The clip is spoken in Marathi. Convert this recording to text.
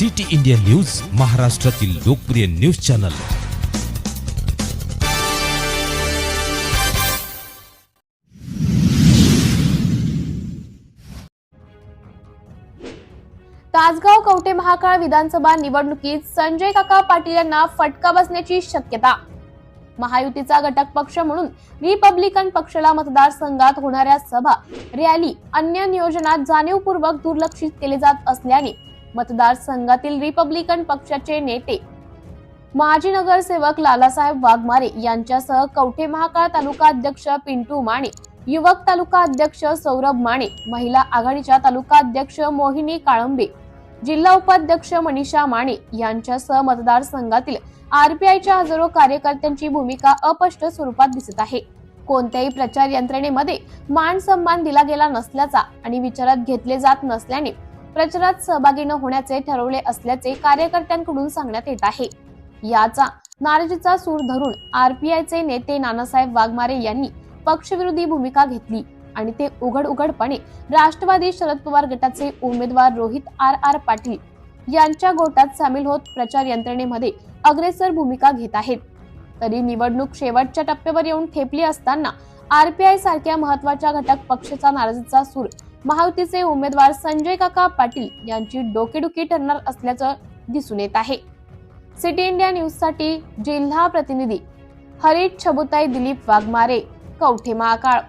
सिटी इंडिया न्यूज महाराष्ट्रातील लोकप्रिय न्यूज चॅनल. तासगाव कवटे महाकाळ विधानसभा निवडणुकीत संजय काका पाटील यांना फटका बसण्याची शक्यता. महायुतीचा घटक पक्ष म्हणून रिपब्लिकन पक्षाला मतदारसंघात होणाऱ्या सभा रॅली अन्य नियोजनात जाणीवपूर्वक दुर्लक्षित केले जात असल्याने मतदारसंघातील रिपब्लिकन पक्षाचे नेते. माजी नगरसेवक लालासाहेब वाघमारे यांच्यासह कवठे महाकाळ तालुका अध्यक्ष पिंटू माने युवक तालुका अध्यक्ष सौरभ माने महिला आघाडीच्या तालुका अध्यक्ष मोहिनी काळंबे जिल्हा उपाध्यक्ष मनीषा माने यांच्यासह मतदारसंघातील आरपीआयच्या हजारो कार्यकर्त्यांची भूमिका अस्पष्ट स्वरूपात दिसत आहे. कोणत्याही प्रचार यंत्रणेमध्ये मान सन्मान दिला गेला नसल्याचा आणि विचारात घेतले जात नसल्याने प्रचारात सहभागी न होण्याचे ठरवले असल्याचे कार्यकर्त्यांकडून सांगण्यात येत आहे. याचा नाराजीचा सूर धरून आरपीआयचे नेते नानासाहेब वाघमारे यांनी पक्षविरोधी भूमिका घेतली आणि ते उघड उघडपणे राष्ट्रवादी शरद पवार गटाचे उमेदवार रोहित आर आर पाटील यांच्या गोटात सामील होत प्रचार यंत्रणेमध्ये अग्रेसर भूमिका घेत आहेत. तरी निवडणूक शेवटच्या टप्प्यावर येऊन ठेपली असताना आरपीआय सारख्या महत्त्वाच्या घटक पक्षाचा नाराजीचा सूर महायुतीचे उमेदवार संजय काका पाटील यांची डोकेडुकी ठरणार असल्याचं दिसून येत आहे. सिटी इंडिया न्यूजसाठी जिल्हा प्रतिनिधी हरीश छबुताई दिलीप वाघमारे कवठे महाकाळ